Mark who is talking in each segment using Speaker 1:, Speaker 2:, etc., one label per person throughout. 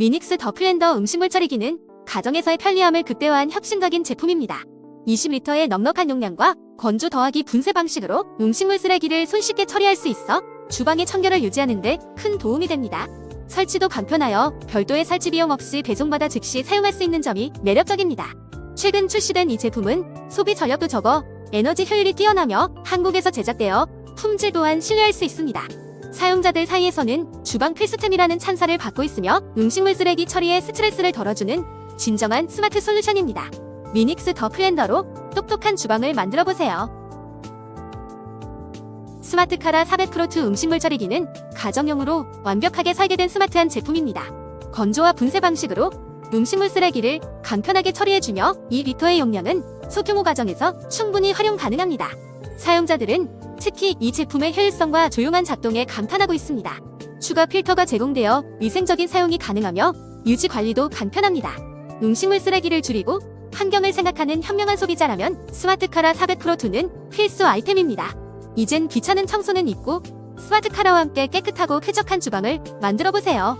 Speaker 1: 미닉스 더 플랜더 음식물 처리기는 가정에서의 편리함을 극대화한 혁신적인 제품입니다. 20리터의 넉넉한 용량과 건조 더하기 분쇄 방식으로 음식물 쓰레기를 손쉽게 처리할 수 있어 주방의 청결을 유지하는 데 큰 도움이 됩니다. 설치도 간편하여 별도의 설치 비용 없이 배송받아 즉시 사용할 수 있는 점이 매력적입니다. 최근 출시된 이 제품은 소비 전력도 적어 에너지 효율이 뛰어나며 한국에서 제작되어 품질 또한 신뢰할 수 있습니다. 사용자들 사이에서는 주방 필수템이라는 찬사를 받고 있으며 음식물 쓰레기 처리에 스트레스를 덜어주는 진정한 스마트 솔루션입니다. 미닉스 더 플랜더로 똑똑한 주방을 만들어 보세요. 스마트 카라 400프로2 음식물 처리기는 가정용으로 완벽하게 설계된 스마트한 제품입니다. 건조와 분쇄 방식으로 음식물 쓰레기를 간편하게 처리해주며 2리터의 용량은 소규모 가정에서 충분히 활용 가능합니다. 사용자들은 특히 이 제품의 효율성과 조용한 작동에 감탄하고 있습니다. 추가 필터가 제공되어 위생적인 사용이 가능하며 유지 관리도 간편합니다. 음식물 쓰레기를 줄이고 환경을 생각하는 현명한 소비자라면 스마트카라 400프로2는 필수 아이템입니다. 이젠 귀찮은 청소는 있고 스마트카라와 함께 깨끗하고 쾌적한 주방을 만들어 보세요.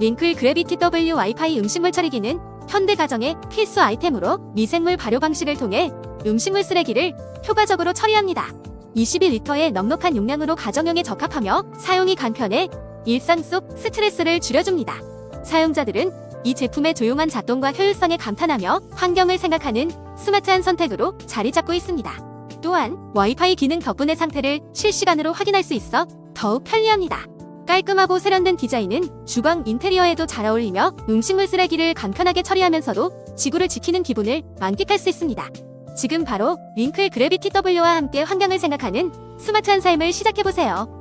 Speaker 1: 링클 그래비티 W 와이파이 음식물 처리기는 현대 가정의 필수 아이템으로 미생물 발효 방식을 통해 음식물 쓰레기를 효과적으로 처리합니다. 21리터의 넉넉한 용량으로 가정용에 적합하며 사용이 간편해 일상 속 스트레스를 줄여줍니다. 사용자들은 이 제품의 조용한 작동과 효율성에 감탄하며 환경을 생각하는 스마트한 선택으로 자리 잡고 있습니다. 또한 와이파이 기능 덕분에 상태를 실시간으로 확인할 수 있어 더욱 편리합니다. 깔끔하고 세련된 디자인은 주방 인테리어에도 잘 어울리며 음식물 쓰레기를 간편하게 처리하면서도 지구를 지키는 기분을 만끽할 수 있습니다. 지금 바로 링클 그래비티 W와 함께 환경을 생각하는 스마트한 삶을 시작해보세요.